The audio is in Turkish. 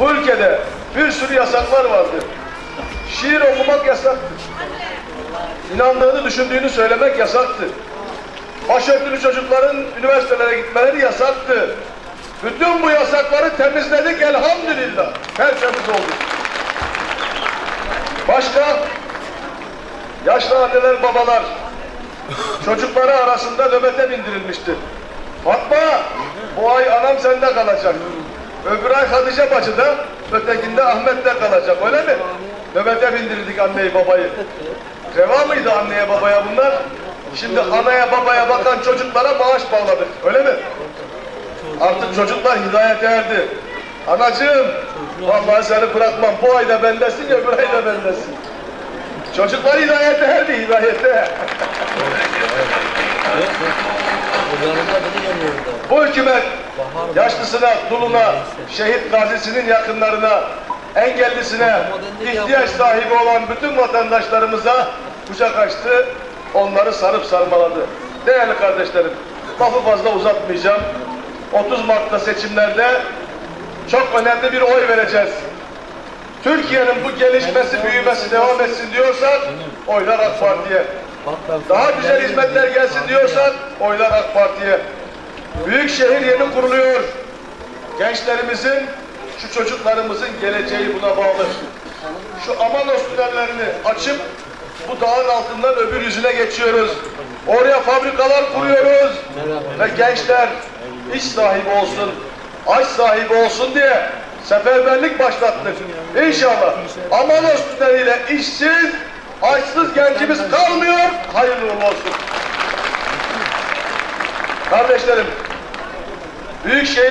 Bu ülkede bir sürü yasaklar vardı. Şiir okumak yasaktı. İnandığını, düşündüğünü söylemek yasaktı. Başörtülü çocukların üniversitelere gitmeleri yasaktı. Bütün bu yasakları temizledik elhamdülillah. Tertemiz oldu. Başka? Yaşlı anneler, babalar çocukları arasında nöbete bindirilmişti. Fatma, bu ay anam sende kalacak. Öbür ay Hatice bacıda, ötekinde Ahmet'te kalacak, öyle mi? Nöbete bindirdik anneyi babayı. Reva mıydı anneye babaya bunlar? Şimdi anaya babaya bakan çocuklara maaş bağladık, öyle mi? Artık çocuklar hidayete erdi. Anacığım, vallahi seni bırakmam. Bu ayda bendesin, öbür ayda bendesin. Çocuklar hidayete erdi, hidayete. Bu hükümet yaşlısına, duluna, şehit gazisinin yakınlarına, engellisine, ihtiyaç sahibi olan bütün vatandaşlarımıza kucak açtı, onları sarıp sarmaladı. Değerli kardeşlerim, lafı fazla uzatmayacağım. 30 Mart'ta seçimlerde çok önemli bir oy vereceğiz. Türkiye'nin bu gelişmesi, büyümesi devam etsin diyorsak oylar AK Parti'ye. Daha güzel hizmetler gelsin diyorsak oylar AK Parti'ye. Büyük şehir yeni kuruluyor. Gençlerimizin, şu çocuklarımızın geleceği buna bağlı. Şu Amanos tünellerini açıp bu dağın altından öbür yüzüne geçiyoruz. Oraya fabrikalar kuruyoruz. Ve gençler iş sahibi olsun, aş sahibi olsun diye seferberlik başlattık. İnşallah Amanos tüneliyle işsiz, açsız gencimiz kalmıyor. Hayırlı olsun. Kardeşlerim, Büyükşehir